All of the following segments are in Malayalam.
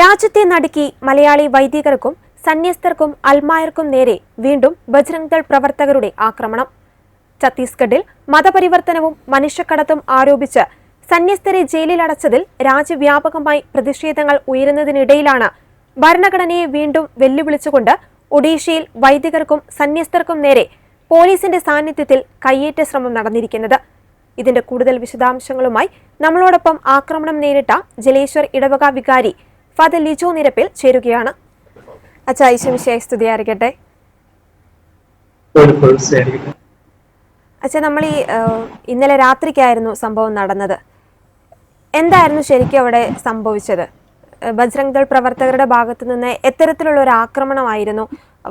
രാജ്യത്തെ നടുക്കി മലയാളി വൈദികർക്കും സന്യസ്തർക്കും അൽമായർക്കും നേരെ വീണ്ടും ബജ്രംഗ് പ്രവർത്തകരുടെ ആക്രമണം. ഛത്തീസ്ഗഡിൽ മതപരിവർത്തനവും മനുഷ്യക്കടത്തും ആരോപിച്ച് സന്യസ്തരെ ജയിലിലടച്ചതിൽ രാജ്യവ്യാപകമായി പ്രതിഷേധങ്ങൾ ഉയരുന്നതിനിടയിലാണ് ഭരണഘടനയെ വീണ്ടും വെല്ലുവിളിച്ചുകൊണ്ട് ഒഡീഷയിൽ വൈദികർക്കും സന്യസ്തർക്കും നേരെ പോലീസിന്റെ സാന്നിധ്യത്തിൽ കയ്യേറ്റ ശ്രമം നടന്നിരിക്കുന്നത്. ഇതിന്റെ കൂടുതൽ വിശദാംശങ്ങളുമായി നമ്മളോടൊപ്പം ആക്രമണം നേരിട്ട ജലേശ്വർ ഇടവക വികാരി ഫാദർ ലിജോ നിരപ്പിൽ ചേരുകയാണ്. അച്ഛാ ഈശോമിശിയായി സ്തുതിയായിരിക്കട്ടെ. അച്ഛാ നമ്മൾ ഈ ഇന്നലെ രാത്രിക്കായിരുന്നു സംഭവം നടന്നത്. എന്തായിരുന്നു ശരിക്കും അവിടെ സംഭവിച്ചത്? ബജ്രംഗ് ദൾ പ്രവർത്തകരുടെ ഭാഗത്തു നിന്ന് എത്തരത്തിലുള്ള ഒരു ആക്രമണമായിരുന്നു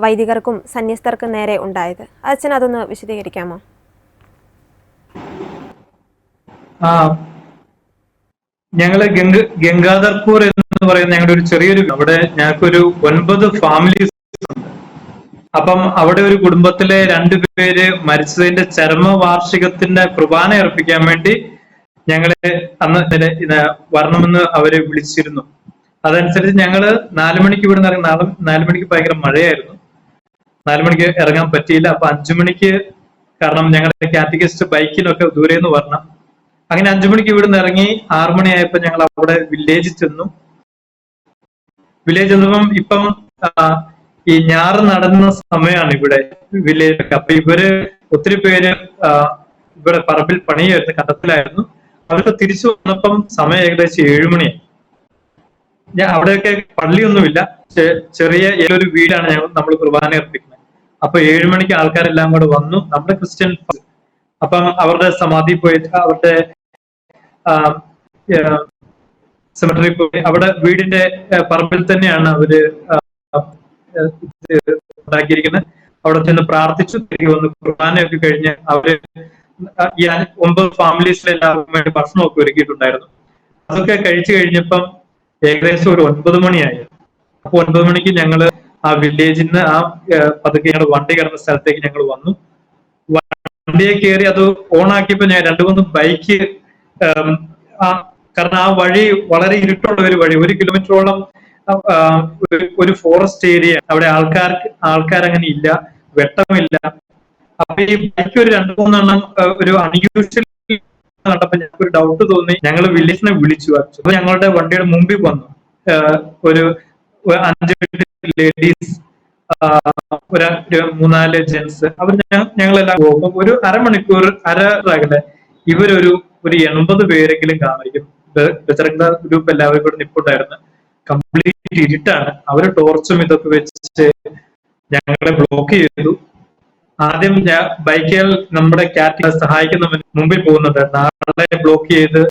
വൈദികർക്കും സന്യസ്തർക്കും നേരെ ഉണ്ടായത്. അച്ഛൻ അതൊന്ന് വിശദീകരിക്കാമോ? ഞങ്ങൾ ഗംഗ ഗംഗാധർപൂർ എന്ന് പറയുന്ന ഞങ്ങളുടെ ഒരു ചെറിയൊരു അവിടെ ഞങ്ങൾക്കൊരു ഒൻപത് ഫാമിലീസ് ഉണ്ട്. അപ്പം അവിടെ ഒരു കുടുംബത്തിലെ രണ്ടുപേര് മരിച്ചതിന്റെ ചരമ വാർഷികത്തിന്റെ കുർബാന അർപ്പിക്കാൻ വേണ്ടി ഞങ്ങളെ അന്ന് വരണമെന്ന് അവരെ വിളിച്ചിരുന്നു. അതനുസരിച്ച് ഞങ്ങൾ നാലു മണിക്ക് ഇവിടെ നിന്ന് ഇറങ്ങി നാല് മണിക്ക് ഭയങ്കര മഴയായിരുന്നു. നാലു മണിക്ക് ഇറങ്ങാൻ പറ്റിയില്ല. അപ്പൊ അഞ്ചു മണിക്ക് കാരണം ഞങ്ങളുടെ കാറ്റഗസ്റ്റ് ബൈക്കിനൊക്കെ ദൂരെ നിന്ന് വരണം. അങ്ങനെ അഞ്ചു മണിക്ക് നിന്ന് ഇറങ്ങി ആറു മണിയായപ്പോ ഞങ്ങൾ അവിടെ വില്ലേജിൽ ചെന്നു. വില്ലേജ് ചെന്നപ്പം ഇപ്പം ഈ ഞാറ് നടന്ന സമയമാണ് ഇവിടെ വില്ലേജ് അപ്പൊ ഇവർ ഒത്തിരി പേര് ഇവിടെ പറമ്പിൽ പണിയായിരുന്നു കണ്ടത്തിലായിരുന്നു. അവർക്ക് തിരിച്ചു വന്നപ്പം സമയം ഏകദേശം ഏഴുമണിയായി ഞാൻ അവിടെയൊക്കെ പള്ളിയൊന്നുമില്ല. ചെറിയ ഏതൊരു വീടാണ് ഞങ്ങൾ നമ്മൾ കുർബാന അർപ്പിക്കുന്നത്. അപ്പൊ ഏഴുമണിക്ക് ആൾക്കാരെല്ലാം കൂടെ വന്നു. നമ്മുടെ ക്രിസ്ത്യൻ അപ്പം അവരുടെ സമാധി പോയി അവരുടെ സെമിറ്ററി പോയി. അവിടെ വീടിന്റെ പറമ്പിൽ തന്നെയാണ് അവർ ഉണ്ടാക്കിയിരിക്കുന്നത്. അവിടെ ചെന്ന് പ്രാർത്ഥിച്ചു തിരികെ വന്ന് കുർബാനയൊക്കെ കഴിഞ്ഞ് അവർ ഈ ഒമ്പത് ഫാമിലീസിലെ എല്ലാവർക്കും വേണ്ടി ഭക്ഷണമൊക്കെ ഒരുക്കിയിട്ടുണ്ടായിരുന്നു. അതൊക്കെ കഴിച്ചു കഴിഞ്ഞപ്പം ഏകദേശം ഒരു ഒൻപത് മണിയായി. അപ്പൊ ഒൻപത് മണിക്ക് ഞങ്ങൾ ആ വില്ലേജിൽ നിന്ന് ആ പതുക്കെ ഞങ്ങൾ വണ്ടി കിടന്ന സ്ഥലത്തേക്ക് ഞങ്ങൾ വന്നു. വണ്ടിയെ കയറി അത് ഓൺ ആക്കിയപ്പോ ഞാൻ രണ്ടു മൂന്ന് ബൈക്ക് ആ കാരണം ആ വഴി വളരെ ഇരുട്ടുള്ള ഒരു വഴി. ഒരു കിലോമീറ്ററോളം ഒരു- ഫോറസ്റ്റ് ഏരിയ അവിടെ ആൾക്കാർക്ക് ആൾക്കാരങ്ങനെ ഇല്ല. വെട്ടമില്ല. അപ്പൊ ഈ ബൈക്ക് ഒരു രണ്ടു മൂന്നെണ്ണം ഒരു അൺയൂഷ്വൽ കണ്ടപ്പോ ഞങ്ങൾക്ക് ഒരു ഡൗട്ട് തോന്നി. ഞങ്ങൾ വില്ലേജിനെ വിളിച്ചു അപ്പൊ ഞങ്ങളുടെ വണ്ടിയുടെ മുമ്പിൽ വന്നു. ഒരു അഞ്ച് ലേഡീസ് ഒരു മൂന്നാൽ ജെൻസ് അവർ ഞങ്ങളെല്ലാം പോകുമ്പോൾ ഒരു അരമണിക്കൂർ അര ഇവരൊരു ഒരു എൺപത് പേരെങ്കിലും കാണിക്കും. ബജറംഗ ഗ്രൂപ്പ് എല്ലാവരും കൂടെ നിപ്പുണ്ടായിരുന്നു. കംപ്ലീറ്റ് ഇരുട്ടാണ് അവർ ടോർച്ചും ഇതൊക്കെ വെച്ച് ഞങ്ങളെ ബ്ലോക്ക് ചെയ്തു. ആദ്യം ഞാൻ ബൈക്കുകൾ നമ്മുടെ ക്യാറ്റ് സഹായിക്കുന്ന മുമ്പിൽ പോകുന്നുണ്ട്. നാളെ ബ്ലോക്ക് ചെയ്ത്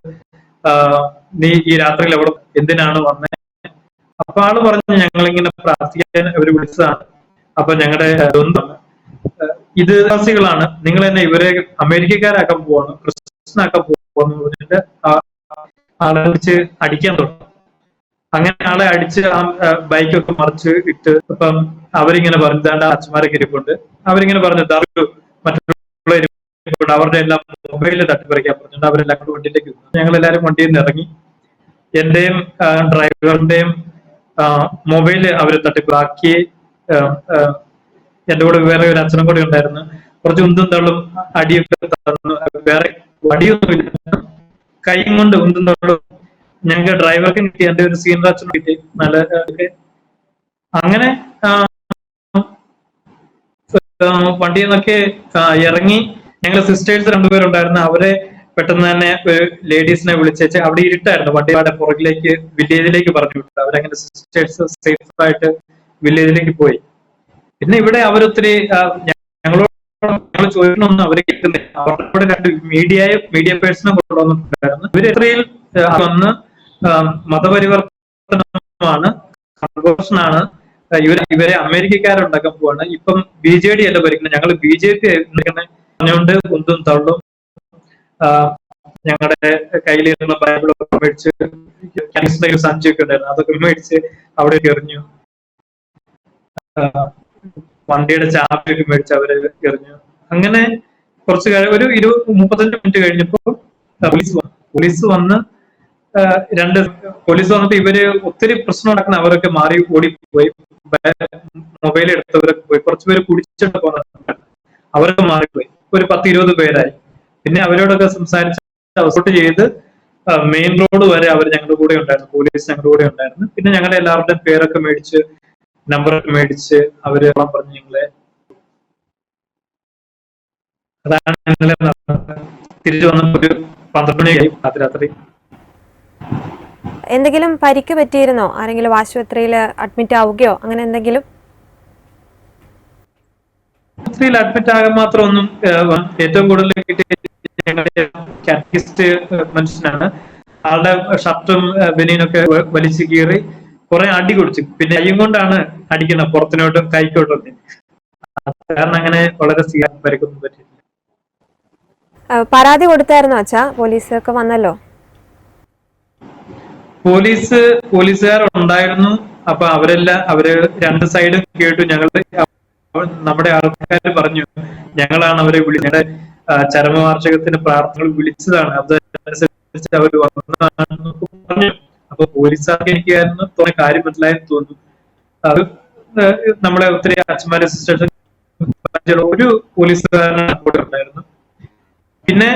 നീ ഈ രാത്രിയിൽ എവിടെ എന്തിനാണ് വന്നത് അപ്പൊ ആൾ പറഞ്ഞു ഞങ്ങൾ ഇങ്ങനെ പ്രാർത്ഥിക്കാൻ അവർ വിളിച്ചതാണ്. അപ്പൊ ഞങ്ങളുടെ ബന്ധം. ഇത് വിശ്വാസികളാണ് നിങ്ങൾ തന്നെ ഇവരെ അമേരിക്കക്കാരാക്കാൻ പോവാണ്. ക്രിസ്ത്യനാക്കാൻ പോവാന്ന് പറഞ്ഞിട്ട് ആളെ വിളിച്ച് അടിക്കാൻ തുടങ്ങും. അങ്ങനെ ആളെ അടിച്ച് ആ ബൈക്കൊക്കെ മറിച്ച് ഇട്ട് ഇപ്പം അവരിങ്ങനെ പറഞ്ഞു ദാണ്ട അച്ഛന്മാരൊക്കെ ഇരിപ്പുണ്ട് അവരിങ്ങനെ പറഞ്ഞു ദാറു മറ്റുള്ള അവരുടെ എല്ലാം മൊബൈലിൽ തട്ടിപ്പറിക്കാൻ പറഞ്ഞിട്ട് അവരെല്ലാം കൂടെ വണ്ടിയിലേക്ക് ഞങ്ങൾ എല്ലാവരും വണ്ടിയിൽ നിന്ന് ഇറങ്ങി. എന്റെയും ഡ്രൈവറിന്റെയും മൊബൈൽ അവർ തട്ടിപ്പാക്കി. എന്റെ കൂടെ വേറെ ഒരു അച്ഛനും കൂടെ ഉണ്ടായിരുന്നു. കുറച്ച് ഉന്തും തള്ളും അടിയൊക്കെ തന്നു. വേറെ വടിയൊന്നുമില്ല. കൈയും കൊണ്ട് ഉന്തും തള്ളും ഞങ്ങൾക്ക് ഡ്രൈവർക്ക് കിട്ടി എന്റെ ഒരു സീനിയർ അച്ഛനും കിട്ടി നല്ല അങ്ങനെ വണ്ടി നിന്നൊക്കെ ഇറങ്ങി ഞങ്ങൾ സിസ്റ്റേഴ്സ് രണ്ടുപേരുണ്ടായിരുന്നു അവരെ പെട്ടെന്ന് തന്നെ ഒരു ലേഡീസിനെ വിളിച്ചേച്ച് അവിടെ ഇരുട്ടായിരുന്നു. വണ്ടിയുടെ പുറകിലേക്ക് വില്ലേജിലേക്ക് പറഞ്ഞു വിട്ടു അവരങ്ങനെ സിസ്റ്റേഴ്സ് സേഫ് ആയിട്ട് വില്ലേജിലേക്ക് പോയി. പിന്നെ ഇവിടെ അവരൊത്തിരി ഞങ്ങളോട് ഞങ്ങൾ ചോദിക്കണമെന്ന് അവർ കിട്ടുന്നില്ല അവരുടെ കൂടെ രണ്ട് മീഡിയ മീഡിയ പേഴ്സണെ കൊണ്ടുവന്നിട്ടുണ്ടായിരുന്നു. ഇവർ എത്രയിൽ ആ, വന്ന് മതപരിവർത്തനമാണ് ആണ് ഇവർ ഇവരെ അമേരിക്കക്കാരുണ്ടാക്കാൻ പോവാണ്. ഇപ്പം ബി ജെ ഡി അല്ല ഭരിക്കുന്നത്. ഞങ്ങൾ ബി ജെ പി പറഞ്ഞുകൊണ്ട് കുന്തും തള്ളും. ഞങ്ങളുടെ ഞങ്ങളുടെ കയ്യിലിരുന്ന ബൈബിളൊക്കെ മേടിച്ച് ഒരു സഞ്ചിയൊക്കെ ഉണ്ടായിരുന്നു. അതൊക്കെ മേടിച്ച് അവിടെ എറിഞ്ഞു. വണ്ടിയുടെ ചാപ്പിയൊക്കെ മേടിച്ച് അവരെ എറിഞ്ഞു. അങ്ങനെ കുറച്ച് ഒരു ഇരുപത് മുപ്പത്തഞ്ച് മിനിറ്റ് കഴിഞ്ഞപ്പോ പോലീസ് പോലീസ് വന്ന് രണ്ട് പോലീസ് വന്നിട്ട് ഇവർ ഒത്തിരി പ്രശ്നം നടക്കുന്ന അവരൊക്കെ മാറി ഓടിപ്പോയി. മൊബൈൽ എടുത്തവരൊക്കെ പോയി. കുറച്ചുപേര് കുടിച്ചിട്ട് പോകുന്നുണ്ട് അവരൊക്കെ മാറിപ്പോയി. ഒരു പത്ത് ഇരുപത് പേരായി. പിന്നെ അവരോടൊക്കെ സംസാരിച്ച് അവസോട്ട് ചെയ്ത് മെയിൻ റോഡ് വരെ അവർ ഞങ്ങളുടെ കൂടെ ഉണ്ടായിരുന്നു. പോലീസ് ഞങ്ങളുടെ കൂടെ ഉണ്ടായിരുന്നു. പിന്നെ ഞങ്ങളുടെ എല്ലാവരുടെയും പേരൊക്കെ മേടിച്ച് നമ്പറൊക്കെ മേടിച്ച് അവർ പറഞ്ഞ് ഞങ്ങളെ അതാണ് ഇന്നലെ. തിരിച്ചു വന്നപ്പോ ഒരു പന്ത്രണ്ട് മണിയായി രാത്രി എന്തെങ്കിലും പരിക്ക് പറ്റിയിരുന്നോ? ആരെങ്കിലും ആശുപത്രിയിൽ അഡ്മിറ്റ് ആവുകയോ? അങ്ങനെ എന്തെങ്കിലും? ആശുപത്രിയിൽ അഡ്മിറ്റ് ആകാൻ മാത്രം ഒന്നും ഏറ്റവും കൂടുതൽ കാറ്റഗിസ്റ്റ് മനുഷ്യനാണ്. ആളുടെ ഷർട്ടും ബനിയനൊക്കെ വ- വലിച്ചു കീറി കുറെ അടി കുടിച്ചു. പിന്നെ കൈയും കൊണ്ടാണ് അടിക്കുന്നത് പുറത്തിനോട്ടും കൈക്കോട്ടും കാരണം അങ്ങനെ വളരെ സീരിയസ് പരിക്കൊന്നും ആ, പരാതി കൊടുത്തായിരുന്നോ അച്ഛാ? പോലീസൊക്കെ വന്നല്ലോ. പോലീസ് പോലീസുകാർ ഉണ്ടായിരുന്നു അപ്പൊ അവരെല്ലാം അവർ രണ്ട് സൈഡും കേട്ടു. ഞങ്ങൾ നമ്മുടെ ആൾക്കാർ പറഞ്ഞു ഞങ്ങളാണ് അവരെ വിളിച്ചത് ചരമവാർഷികത്തിന് പ്രാർത്ഥനകൾ വിളിച്ചതാണ്. അതനുസരിച്ച് അവർ വന്നതാണെന്ന് പറഞ്ഞു. അപ്പൊ പോലീസുകാർക്ക് എനിക്കായിരുന്നു തോന്നിയ കാര്യം മനസ്സിലായെന്ന് തോന്നുന്നു. അത് നമ്മളെ ഒത്തിരി അച്ഛന്മാരെ സിസ്റ്റേഴ്സ് ഒരു പോലീസുകാരനാണ് കൂടെ ഉണ്ടായിരുന്നു. പിന്നെ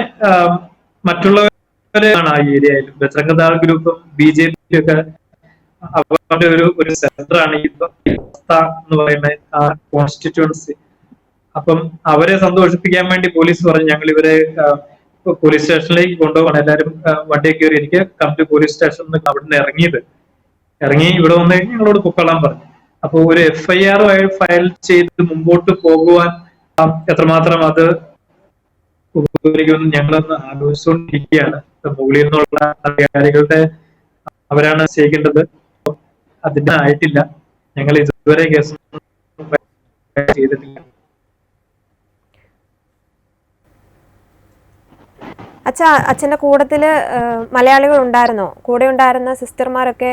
മറ്റുള്ളവരാണ് ആ ഏരിയയിൽ ബജറംഗദാൾ ഗ്രൂപ്പും ബി ജെ പി ഒക്കെ അവരുടെ ഒരു ഒരു സെന്ററാണ് ഈ എന്ന് പറയുന്ന ആ കോൺസ്റ്റിറ്റ്യുവൻസി അപ്പം അവരെ സന്തോഷിപ്പിക്കാൻ വേണ്ടി പോലീസ് പറഞ്ഞു ഞങ്ങൾ ഇവരെ പോലീസ് സ്റ്റേഷനിലേക്ക് കൊണ്ടുപോകണം. എല്ലാവരും വണ്ടി കയറി എനിക്ക് കം ടു പോലീസ് സ്റ്റേഷനിൽ നിന്ന് ഇറങ്ങിയത്. ഇറങ്ങി ഇവിടെ വന്നു കഴിഞ്ഞാൽ ഞങ്ങളോട് പൊക്കോളാൻ പറഞ്ഞു. അപ്പൊ ഒരു എഫ് ഐ ആർ ഫയൽ ചെയ്ത് മുമ്പോട്ട് പോകുവാൻ എത്രമാത്രം അത് ഉപകരിക്കുമെന്ന് ഞങ്ങളൊന്ന് ആലോചിച്ചുകൊണ്ടിരിക്കുകയാണ്. മുകളിൽ നിന്നുള്ള അധികാരികളുടെ അവരാണ് ചെയ്യേണ്ടത്. അതിന്റെ ആയിട്ടില്ല. ഞങ്ങൾ ഇതുവരെ കേസ് ചെയ്തിട്ടില്ല. അച്ഛ അച്ഛന്റെ കൂടത്തിൽ മലയാളികൾ ഉണ്ടായിരുന്നോ കൂടെ ഉണ്ടായിരുന്ന സിസ്റ്റർമാരൊക്കെ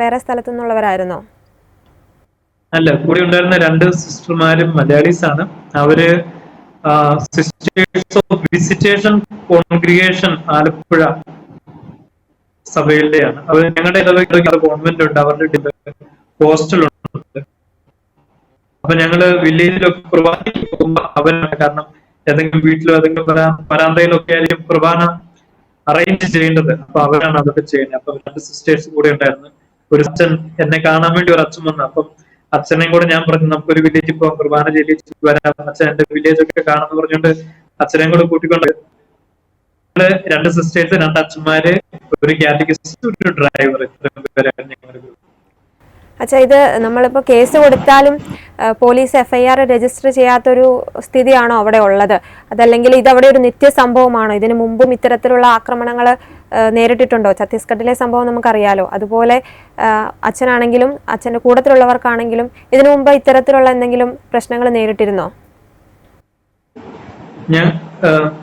വേറെ സ്ഥലത്തു നിന്നുള്ളവരായിരുന്നോ അല്ല കൂടെ ഉണ്ടായിരുന്ന രണ്ട് സിസ്റ്റർമാരും മലയാളീസ് ആണ് അവർ sisters of visitation congregation Alappuzha സഭയിലെയാണ്. അവർ ഞങ്ങളുടെ ഇടവകയിൽ കോൺവെന്റ് ഉണ്ട് അവരുടെ ഹോസ്റ്റലുണ്ട് അപ്പൊ ഞങ്ങൾ വില്ലേജിലൊക്കെ പ്രവാസിക്ക് പോകുമ്പോ അവരാണ് കാരണം ഏതെങ്കിലും വീട്ടിലോ ഏതെങ്കിലും വരാന്തയിലൊക്കെ ആയിരിക്കും കുർബാന അറേഞ്ച് ചെയ്യേണ്ടത്. അപ്പൊ അവരാണ് അതൊക്കെ ചെയ്യുന്നത്. അപ്പൊ രണ്ട് സിസ്റ്റേഴ്സ് കൂടെ ഉണ്ടായിരുന്നു. ഒരു അച്ഛൻ എന്നെ കാണാൻ വേണ്ടി ഒരു അച്ഛൻ വന്നു. അപ്പം അച്ഛനെയും കൂടെ ഞാൻ പറഞ്ഞു നമുക്കൊരു വില്ലേജിൽ പോകാം കുർബാന ചെല്ലിച്ച് വരാം. അച്ഛൻ എന്റെ വില്ലേജ് ഒക്കെ കാണാന്ന് പറഞ്ഞുകൊണ്ട് അച്ഛനെയും കൂടെ കൂട്ടിക്കൊണ്ട് രണ്ട് സിസ്റ്റേഴ്സ് രണ്ട് അച്ഛന്മാര് ഒരു കാറ്റഗറിസ്റ്റ് ഒരു ഡ്രൈവർ. അച്ഛാ ഇത് നമ്മളിപ്പോൾ കേസ് കൊടുത്താലും പോലീസ് എഫ്ഐആർ രജിസ്റ്റർ ചെയ്യാത്തൊരു സ്ഥിതിയാണോ അവിടെ ഉള്ളത്? അതല്ലെങ്കിൽ ഇത് അവിടെ ഒരു നിത്യ സംഭവമാണോ ഇതിനു മുമ്പും ഇത്തരത്തിലുള്ള ആക്രമണങ്ങൾ നേരിട്ടിട്ടുണ്ടോ? ഛത്തീസ്ഗഡിലെ സംഭവം നമുക്കറിയാലോ. അതുപോലെ അച്ഛനാണെങ്കിലും അച്ഛന്റെ കൂട്ടത്തിലുള്ളവർക്കാണെങ്കിലും ഇതിനു മുമ്പ് ഇത്തരത്തിലുള്ള എന്തെങ്കിലും പ്രശ്നങ്ങൾ നേരിട്ടിരുന്നോ?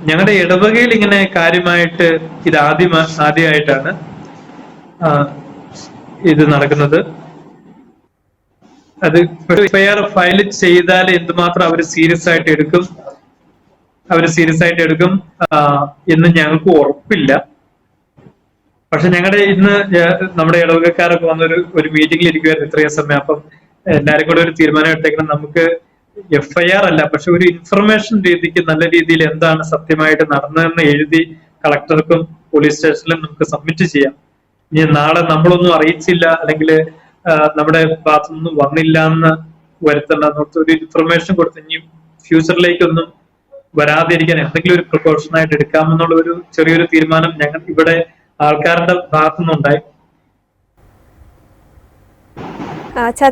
ഞങ്ങളുടെ ഇടവകയിൽ ഇങ്ങനെ കാര്യമായിട്ട് ഇത് ആദ്യം ആദ്യമായിട്ടാണ് ഇത് നടക്കുന്നത്. അത് എഫ്ഐആർ ഫയൽ ചെയ്താൽ എന്തുമാത്രം അവർ സീരിയസ് ആയിട്ട് എടുക്കും അവർ സീരിയസ് ആയിട്ട് എടുക്കും എന്ന് ഞങ്ങൾക്ക് ഉറപ്പില്ല. പക്ഷെ ഞങ്ങളുടെ ഇന്ന് നമ്മുടെ ഇടവകക്കാരൊക്കെ വന്നൊരു ഒരു മീറ്റിംഗിൽ ഇരിക്കുമായിരുന്നു ഇത്രയും സമയം. അപ്പം എല്ലാരും കൂടെ ഒരു തീരുമാനം എടുത്തേക്കണം. നമുക്ക് എഫ്ഐആർ അല്ല പക്ഷെ ഒരു ഇൻഫർമേഷൻ രീതിക്ക് നല്ല രീതിയിൽ എന്താണ് സത്യമായിട്ട് നടന്നതെന്ന് എഴുതി കളക്ടർക്കും പോലീസ് സ്റ്റേഷനിലും നമുക്ക് സബ്മിറ്റ് ചെയ്യാം. ഇനി നാളെ നമ്മളൊന്നും അറിയിച്ചില്ല അല്ലെങ്കിൽ നമ്മുടെ ഭാഗത്തുനിന്നും വന്നില്ല എന്ന് വരുത്തേണ്ട ഒരു ഇൻഫർമേഷൻ കൊടുത്ത് ഇനി ഫ്യൂച്ചറിലേക്കൊന്നും വരാതിരിക്കാൻ എന്തെങ്കിലും ഒരു പ്രിക്കോഷൻ ആയിട്ട് എടുക്കാമെന്നുള്ള ഒരു ചെറിയൊരു തീരുമാനം ഞങ്ങൾ ഇവിടെ ആൾക്കാരുടെ ഭാഗത്തുനിന്നുണ്ടായി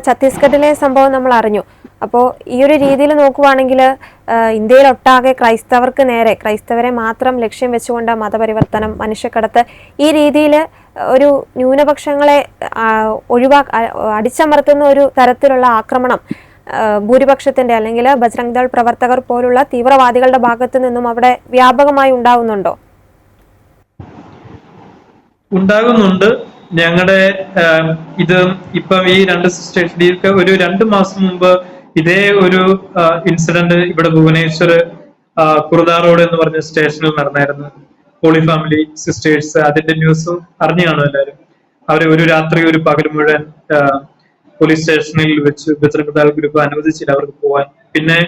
ഛത്തീസ്ഗഡിലെ സംഭവം നമ്മൾ അറിഞ്ഞു. അപ്പോൾ ഈ ഒരു രീതിയിൽ നോക്കുവാണെങ്കിൽ ഇന്ത്യയിലൊട്ടാകെ ക്രൈസ്തവർക്ക് നേരെ ക്രൈസ്തവരെ മാത്രം ലക്ഷ്യം വെച്ചുകൊണ്ട് മതപരിവർത്തനം മനുഷ്യക്കടത്ത് ഈ രീതിയിൽ ഒരു ന്യൂനപക്ഷങ്ങളെ ഒഴിവാ അടിച്ചമർത്തുന്ന ഒരു തരത്തിലുള്ള ആക്രമണം ഭൂരിപക്ഷത്തിന്റെ അല്ലെങ്കിൽ ബജ്രംഗ് ദൾ പ്രവർത്തകർ പോലുള്ള തീവ്രവാദികളുടെ ഭാഗത്തു നിന്നും അവിടെ വ്യാപകമായി ഉണ്ടാവുന്നുണ്ടോ? ഉണ്ടാകുന്നുണ്ട്. ഞങ്ങളുടെ ഇത് ഇപ്പം ഈ രണ്ട് സ്റ്റേഷനിലൊക്കെ ഒരു രണ്ട് മാസം മുമ്പ് ഇതേ ഒരു ഇൻസിഡന്റ് ഇവിടെ ഭുവനേശ്വർ കുറുദാ റോഡ് എന്ന് പറഞ്ഞ സ്റ്റേഷനിൽ നടന്നായിരുന്നു. ഹോളി ഫാമിലി സിസ്റ്റേഴ്സ് അതിന്റെ ന്യൂസും അറിഞ്ഞു കാണും എല്ലാവരും? അവരെ ഒരു രാത്രി ഒരു പകൽ മുഴുവൻ പോലീസ് സ്റ്റേഷനിൽ വെച്ച് ബജറംഗദാൾ ഗ്രൂപ്പ് അനുവദിച്ചില്ല അവർക്ക് പോവാൻ. പിന്നെ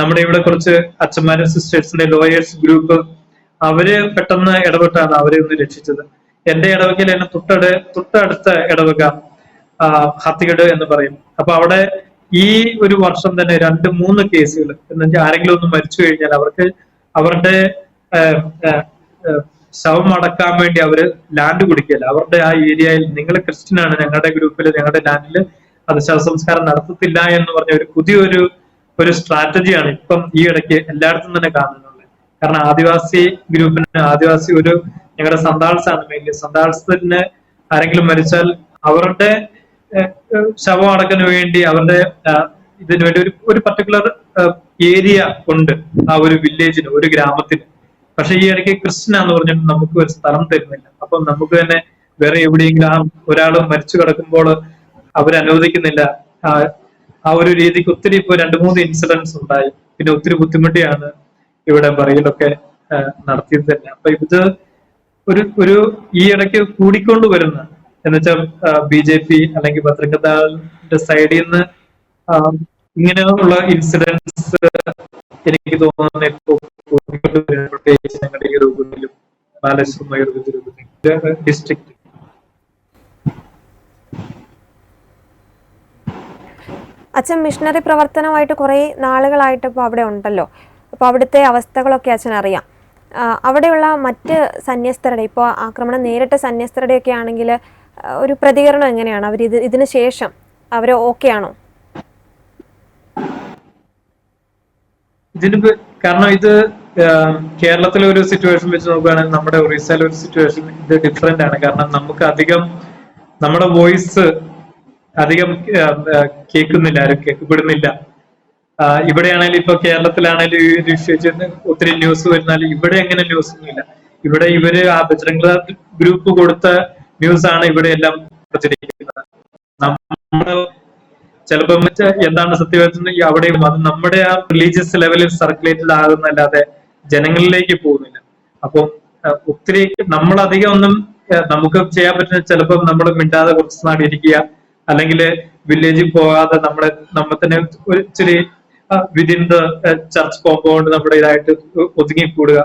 നമ്മുടെ ഇവിടെ കുറച്ച് അച്ഛന്മാരും സിസ്റ്റേഴ്സിന്റെ ലോയേഴ്സ് ഗ്രൂപ്പ് അവർ പെട്ടെന്ന് ഇടപെട്ടാണ് അവരെ ഒന്ന് രക്ഷിച്ചത്. എന്റെ ഇടവകയിൽ എന്നെ തൊട്ടട് തൊട്ടടുത്ത ഇടവക ആ, എന്ന് പറയും. അപ്പൊ അവിടെ ഈ ഒരു വർഷം തന്നെ രണ്ട് മൂന്ന് കേസുകൾ എന്നുവെച്ചാൽ ആരെങ്കിലും ഒന്ന് മരിച്ചു കഴിഞ്ഞാൽ അവർക്ക് അവരുടെ ശവം അടക്കാൻ വേണ്ടി അവർ ലാൻഡ് കുടിക്കില്ല അവരുടെ ആ ഏരിയയിൽ നിങ്ങൾ ക്രിസ്ത്യൻ ആണ് ഞങ്ങളുടെ ഗ്രൂപ്പിൽ ഞങ്ങളുടെ ലാൻഡിൽ അത് ശവസംസ്കാരം നടത്തത്തില്ല എന്ന് പറഞ്ഞ ഒരു പുതിയൊരു ഒരു സ്ട്രാറ്റജിയാണ് ഇപ്പം ഈ ഇടയ്ക്ക് എല്ലായിടത്തും തന്നെ കാണുന്നുള്ളത് കാരണം ആദിവാസി ഗ്രൂപ്പിന് ആദിവാസി ഒരു ഞങ്ങളുടെ സന്താൾസ് ആണ് മെയിൻലി സന്താൾസിന് ആരെങ്കിലും മരിച്ചാൽ അവരുടെ ശവം അടക്കുന്നതിന് വേണ്ടി അവരുടെ ഇതിന് വേണ്ടി ഒരു ഒരു പർട്ടിക്കുലർ ഏരിയ ഉണ്ട്. ആ ഒരു വില്ലേജിന് ഒരു ഗ്രാമത്തിന്. പക്ഷെ ഈ ഇടയ്ക്ക് കൃഷ്ണ എന്ന് പറഞ്ഞിട്ട് നമുക്ക് ഒരു സ്ഥലം തരുന്നില്ല. അപ്പം നമുക്ക് തന്നെ വേറെ എവിടെയെങ്കിലും ആ ഒരാൾ മരിച്ചു കിടക്കുമ്പോൾ അവരനുവദിക്കുന്നില്ല ആ ഒരു രീതിക്ക് ഒത്തിരി ഇപ്പൊ രണ്ട് മൂന്ന് ഇൻസിഡൻസ് ഉണ്ടായി. പിന്നെ ഒത്തിരി ബുദ്ധിമുട്ടിയാണ് ഇവിടെ പറയലൊക്കെ നടത്തിയത് തന്നെ. അപ്പൊ ഇത് ഒരു ഒരു ഈ ഇടയ്ക്ക് കൂടിക്കൊണ്ട് വരുന്ന എന്നുവെച്ചാൽ ബി ജെ പി അല്ലെങ്കിൽ ഭദ്രകദാളിന്റെ സൈഡിൽ നിന്ന് ഇങ്ങനെയുള്ള ഇൻസിഡൻസ് എനിക്ക് തോന്നുന്നു ഇപ്പോൾ ഈ അച്ഛൻ മിഷണറി പ്രവർത്തനമായിട്ട് കുറേ നാളുകളായിട്ട് ഇപ്പോൾ അവിടെ ഉണ്ടല്ലോ. അപ്പോൾ അവിടുത്തെ അവസ്ഥകളൊക്കെ അച്ഛൻ അറിയാം അവിടെയുള്ള മറ്റ് സന്യസ്തരുടെ ഇപ്പോൾ ആക്രമണം നേരിട്ട സന്യസ്തരുടെയൊക്കെ ആണെങ്കിൽ ഒരു പ്രതികരണം എങ്ങനെയാണ്? അവർ ഇത് ഇതിന് ശേഷം അവർ ഓക്കെ ആണോ? ഇതിന് കാരണം ഇത് കേരളത്തിലെ ഒരു സിറ്റുവേഷൻ വെച്ച് നോക്കുകയാണെങ്കിൽ നമ്മുടെ ഒറീസയിലെ ഒരു സിറ്റുവേഷൻ ഇത് ഡിഫറെന്റ് ആണ്. കാരണം നമുക്ക് അധികം നമ്മുടെ വോയിസ് അധികം കേൾക്കുന്നില്ല ആരും കേൾക്കപ്പെടുന്നില്ല ഇവിടെയാണെങ്കിലും ഇപ്പൊ കേരളത്തിലാണെങ്കിലും ഒത്തിരി ന്യൂസ് വരുന്നാലും ഇവിടെ അങ്ങനെ ന്യൂസ് ഒന്നുമില്ല. ഇവിടെ ഇവർ ആ ബജറംഗ് ഗ്രൂപ്പ് കൊടുത്ത ന്യൂസ് ആണ് ഇവിടെ എല്ലാം പ്രചരിക്കുന്നത്. നമ്മൾ ചിലപ്പം എന്താണ് സത്യവാചന അവിടെയും അത് നമ്മുടെ ആ റിലീജിയസ് ലെവലിൽ സർക്കുലേറ്റഡ് ആകുന്നല്ലാതെ ജനങ്ങളിലേക്ക് പോകുന്നില്ല. അപ്പം ഒത്തിരി നമ്മളധികം ഒന്നും നമുക്ക് ചെയ്യാൻ പറ്റുന്ന ചിലപ്പം നമ്മൾ മിണ്ടാതെ കുറച്ച് നാട് ഇരിക്കുക അല്ലെങ്കിൽ വില്ലേജിൽ പോകാതെ നമ്മളെ നമ്മൾ തന്നെ ഒരു ഇച്ചിരി വിതിൻ ദ ചർച്ച് കോമ്പൗണ്ട് നമ്മുടെ ഇതായിട്ട് ഒതുങ്ങി കൂടുക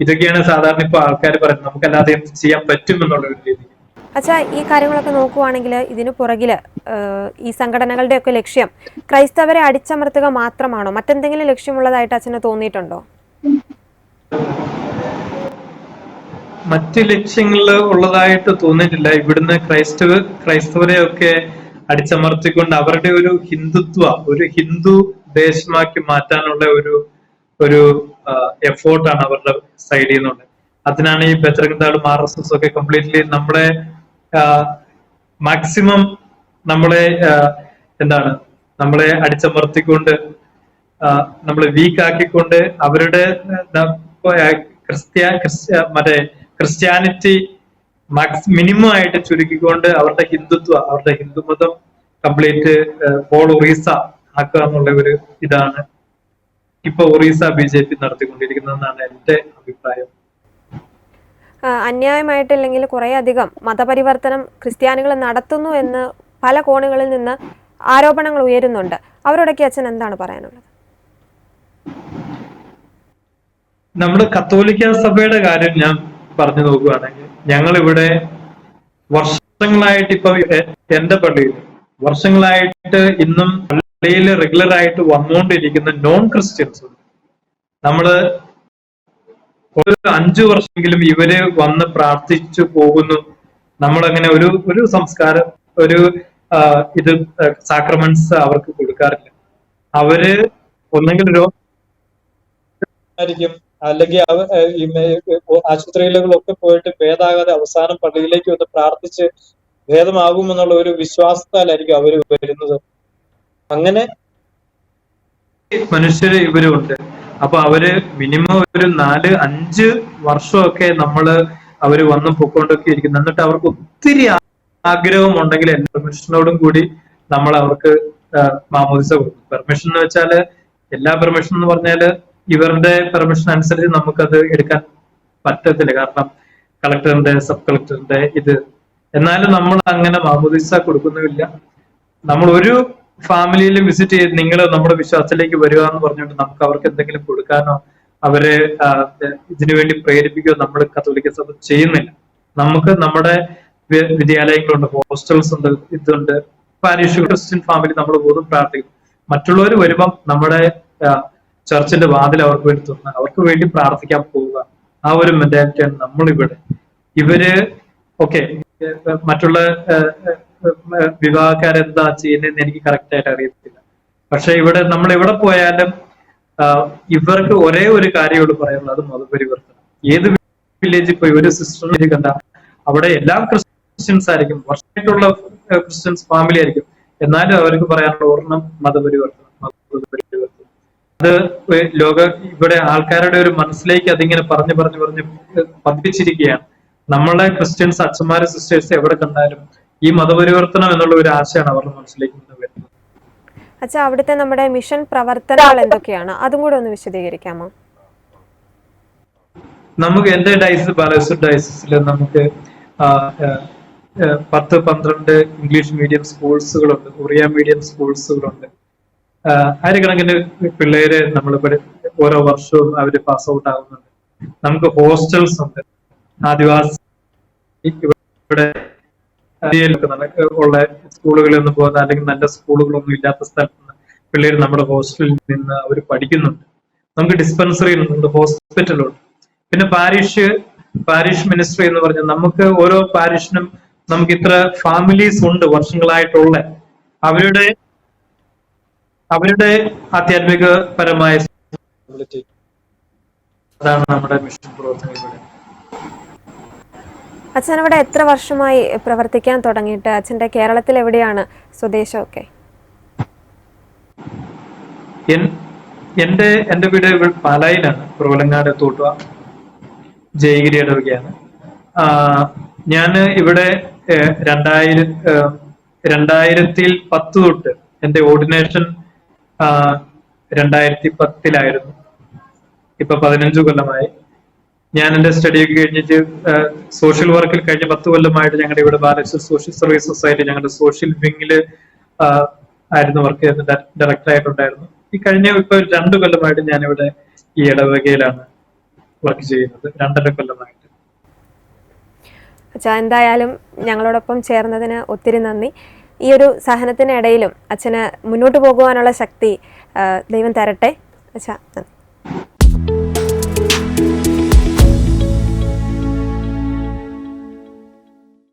ഇതൊക്കെയാണ് സാധാരണ ഇപ്പൊ ആൾക്കാർ പറയുന്നത്. നമുക്ക് അല്ലാതെ ചെയ്യാൻ പറ്റും എന്നുള്ള ഒരു രീതി അച്ഛാ ഈ കാര്യങ്ങളൊക്കെ നോക്കുവാണെങ്കിൽ ഇതിന് പുറകിൽ ഈ സംഘടനകളുടെ ഒക്കെ ലക്ഷ്യം ക്രൈസ്തവരെ അടിച്ചമർത്തുക മാത്രമാണോ? മറ്റെന്തെങ്കിലും ലക്ഷ്യമുള്ളതായിട്ട് അച്ഛന് തോന്നിയിട്ടുണ്ടോ? മറ്റ് ലക്ഷ്യങ്ങളിൽ ഉള്ളതായിട്ട് തോന്നിയിട്ടില്ല. ഇവിടുന്ന് ക്രൈസ്തവ ക്രൈസ്തവരെയൊക്കെ അടിച്ചമർത്തിക്കൊണ്ട് അവരുടെ ഒരു ഹിന്ദുത്വ ഒരു ഹിന്ദു ദേശമാക്കി മാറ്റാനുള്ള ഒരു ഒരു എഫോർട്ടാണ് അവരുടെ സൈഡിൽ നിന്നുള്ളത്. അതിനാണ് ഈ ബജറംഗദാളും ആർ എസ് എസ് ഒക്കെ കംപ്ലീറ്റ്ലി നമ്മുടെ മാക്സിമം നമ്മളെ എന്താണ് നമ്മളെ അടിച്ചമർത്തിക്കൊണ്ട് നമ്മളെ വീക്ക് ആക്കിക്കൊണ്ട് അവരുടെ ക്രിസ്ത്യ മറ്റേ ക്രിസ്ത്യാനിറ്റി മാക്സ് മിനിമം ആയിട്ട് ചുരുക്കിക്കൊണ്ട് അവരുടെ ഹിന്ദുത്വ അവരുടെ ഹിന്ദുമതം കംപ്ലീറ്റ് പോൾ ഒറീസ ആക്കുക എന്നുള്ള ഒരു ഇതാണ് ഇപ്പൊ ഒറീസ ബി ജെ പി നടത്തിക്കൊണ്ടിരിക്കുന്നതെന്നാണ് എന്റെ അഭിപ്രായം. അന്യായമായിട്ടില്ലെങ്കിൽ കുറെ അധികം മതപരിവർത്തനം ക്രിസ്ത്യാനികൾ നടത്തുന്നു എന്ന് പല കോണുകളിൽ നിന്ന് ആരോപണങ്ങൾ ഉയരുന്നുണ്ട്. അവരോടൊക്കെ അച്ഛൻ എന്താണ് പറയാനുള്ളത്? നമ്മുടെ കത്തോലിക്ക സഭയുടെ കാര്യം ഞാൻ പറഞ്ഞു നോക്കുകയാണെങ്കിൽ ഞങ്ങൾ ഇവിടെ വർഷങ്ങളായിട്ട് ഇപ്പൊ എന്റെ പള്ളിയിൽ വർഷങ്ങളായിട്ട് ഇന്നും പള്ളിയിൽ റെഗുലർ ആയിട്ട് വന്നുകൊണ്ടിരിക്കുന്ന നോൺ ക്രിസ്ത്യൻസ് നമ്മൾ അഞ്ചു വർഷമെങ്കിലും ഇവർ വന്ന് പ്രാർത്ഥിച്ചു പോകുന്നു. നമ്മളങ്ങനെ ഒരു ഒരു സംസ്കാരം ഒരു ഇത് സാക്രമെന്റ്സ് അവർക്ക് കൊടുക്കാറില്ല. അവർ ഒന്നെങ്കിൽ ആയിരിക്കും. അല്ലെങ്കിൽ ആശുപത്രികളിലൊക്കെ പോയിട്ട് ഭേദാകാതെ അവസാനം പള്ളിയിലേക്ക് വന്ന് പ്രാർത്ഥിച്ച് ഭേദമാകുമെന്നുള്ള ഒരു വിശ്വാസത്താലായിരിക്കും അവർ വരുന്നത്. അങ്ങനെ മനുഷ്യര് ഇവരുണ്ട് അപ്പൊ അവർ മിനിമം ഒരു നാല് അഞ്ച് വർഷമൊക്കെ നമ്മൾ അവർ വന്ന് പൊക്കോണ്ടൊക്കെ ഇരിക്കുന്നു. എന്നിട്ട് അവർക്ക് ഒത്തിരി ആഗ്രഹം ഉണ്ടെങ്കിൽ പെർമിഷനോടും കൂടി നമ്മൾ അവർക്ക് മാമോദിസ കൊടുക്കും. പെർമിഷൻ എന്ന് വെച്ചാൽ എല്ലാ പെർമിഷൻ എന്ന് പറഞ്ഞാൽ ഇവരുടെ പെർമിഷൻ അനുസരിച്ച് നമുക്കത് എടുക്കാൻ പറ്റത്തില്ല. കാരണം കളക്ടറിന്റെ സബ് കളക്ടറിന്റെ ഇത്. എന്നാലും നമ്മൾ അങ്ങനെ മാമോദിസ കൊടുക്കുന്നുമില്ല. നമ്മൾ ഒരു ഫാമിലിയിൽ വിസിറ്റ് ചെയ്ത് നിങ്ങൾ നമ്മുടെ വിശ്വാസത്തിലേക്ക് വരിക എന്ന് പറഞ്ഞുകൊണ്ട് നമുക്ക് അവർക്ക് എന്തെങ്കിലും കൊടുക്കാനോ അവരെ ഇതിനു വേണ്ടി പ്രേരിപ്പിക്കുകയോ നമ്മൾ കത്തോലിക്ക സഭ ചെയ്യുന്നില്ല. നമുക്ക് നമ്മുടെ വിദ്യാലയങ്ങളുണ്ട് ഹോസ്റ്റൽസ് ഉണ്ട് ഇതുണ്ട്. പാരീഷ് ക്രിസ്ത്യൻ ഫാമിലി നമ്മൾ പോലും പ്രാർത്ഥിക്കും. മറ്റുള്ളവർ വരുമ്പം നമ്മുടെ ചർച്ചിന്റെ വാതിൽ അവർക്ക് വേണ്ടി തുറന്ന് അവർക്ക് വേണ്ടി പ്രാർത്ഥിക്കാൻ പോവുക. ആ ഒരു മെന്റാലിറ്റിയാണ് നമ്മളിവിടെ. ഇവർ ഓക്കെ മറ്റുള്ള വിവാഹക്കാരെന്താ ചെയ്യുന്നതെന്ന് എനിക്ക് കറക്റ്റ് ആയിട്ട് അറിയത്തില്ല. പക്ഷെ ഇവിടെ നമ്മൾ എവിടെ പോയാലും ഇവർക്ക് ഒരേ ഒരു കാര്യമോട് പറയാനുള്ളത് അത് മതപരിവർത്തനം. ഏത് വില്ലേജിൽ പോയി ഒരു സിസ്റ്റർ കണ്ട അവിടെ എല്ലാം ക്രിസ്ത്യൻസ് ആയിരിക്കും. വർഷമായിട്ടുള്ള ക്രിസ്ത്യൻസ് ഫാമിലി ആയിരിക്കും. എന്നാലും അവർക്ക് പറയാനുള്ള ഒരെണ്ണം മതപരിവർത്തനം. മതപരിവർത്തനം. അത് ലോക ഇവിടെ ആൾക്കാരുടെ ഒരു മനസ്സിലേക്ക് അതിങ്ങനെ പറഞ്ഞു പറഞ്ഞു പറഞ്ഞ് പതിപ്പിച്ചിരിക്കുകയാണ്. നമ്മളെ ക്രിസ്ത്യൻസ് അച്ഛന്മാരെ സിസ്റ്റേഴ്സ് എവിടെ കണ്ടാലും ഈ മതപരിവർത്തനം എന്നുള്ള ഒരു ആശയമാണ് അവരുടെ മനസ്സിലേക്ക് വരുന്നത്. അച്ഛാ അവിടുത്തെ നമ്മുടെ മിഷൻ പ്രവർത്തനങ്ങൾ എന്തൊക്കെയാണ്? അതും കൂടെ ഒന്ന് വിശദീകരിക്കാമോ? നമുക്ക് എന്റെ ഡയസിസ് ബാലേശ്വർ ഡയസിസിൽ നമുക്ക് പത്ത് പന്ത്രണ്ട് ഇംഗ്ലീഷ് മീഡിയം സ്കൂൾസുകളുണ്ട് ഒറിയ മീഡിയം സ്കൂൾസുകളുണ്ട് ആയിരക്കണക്കിന് പിള്ളേരെ നമ്മൾ ഓരോ വർഷവും അവർ പാസ് ഔട്ട് ആകുന്നുണ്ട് നമുക്ക് ഹോസ്റ്റൽസ് ഉണ്ട്. ആദിവാസി ഇവിടെ നടക്ക- ഉള്ള സ്കൂളുകളിൽ ഒന്നും പോകുന്ന അല്ലെങ്കിൽ നല്ല സ്കൂളുകളൊന്നും ഇല്ലാത്ത സ്ഥലത്ത് നിന്ന് പിള്ളേർ നമ്മുടെ ഹോസ്റ്റലിൽ നിന്ന് അവർ പഠിക്കുന്നുണ്ട്. നമുക്ക് ഡിസ്പെൻസറി ഉണ്ട് ഹോസ്പിറ്റലുണ്ട് പിന്നെ പാരിഷ് പാരിഷ് മിനിസ്ട്രി എന്ന് പറഞ്ഞാൽ നമുക്ക് ഓരോ പാരിഷിനും നമുക്ക് ഇത്ര ഫാമിലീസ് ഉണ്ട് വർഷങ്ങളായിട്ടുള്ള. അവരുടെ അവരുടെ ആധ്യാത്മികപരമായ അതാണ് നമ്മുടെ മിഷൻ പ്രവർത്തനം ഇവിടെ. അച്ഛൻ അവിടെ എത്ര വർഷമായി പ്രവർത്തിക്കാൻ തുടങ്ങിയിട്ട്? അച്ഛന്റെ കേരളത്തിൽ എവിടെയാണ് സ്വദേശമൊക്കെ? എന്റെ എന്റെ വീട് പാലായിലാണ്. കുറവലങ്ങാട് തോട്ടുക ജയഗിരി ഇടവകയാണ്. ഞാൻ ഇവിടെ രണ്ടായിരം രണ്ടായിരത്തിൽ പത്ത് തൊട്ട് എന്റെ ഓർഡിനേഷൻ രണ്ടായിരത്തി പത്തിലായിരുന്നു. ഇപ്പൊ പതിനഞ്ചു കൊല്ലമായി. ഞാൻ എന്റെ സ്റ്റഡി ഒക്കെ കഴിഞ്ഞിട്ട് സോഷ്യൽ വർക്കിൽ കഴിഞ്ഞ പത്ത് കൊല്ലമായിട്ട് ഞങ്ങളുടെ ഇവിടെ ബാലൻസ് സോഷ്യൽ സർവീസ് സൊസൈറ്റി ഞങ്ങളുടെ സോഷ്യൽ വിങ്ങിൽ ആയിരുന്നു വർക്ക് ചെയ്യുന്ന ഡയറക്ടർ ആയിട്ടുണ്ടായിരുന്നു. ഈ കഴിഞ്ഞ ഇപ്പൊ രണ്ടു കൊല്ലമായിട്ട് ഞാൻ ഇവിടെ ഈ ഇടവകയിലാണ് വർക്ക് ചെയ്യുന്നത് രണ്ടര കൊല്ലമായിട്ട്. അച്ഛാ എന്തായാലും ഞങ്ങളോടൊപ്പം ചേർന്നതിന് ഒത്തിരി നന്ദി. ഈ ഒരു സഹനത്തിനിടയിലും അച്ഛന് മുന്നോട്ട് പോകുവാനുള്ള ശക്തി ദൈവം തരട്ടെ. അച്ഛാ നന്ദി.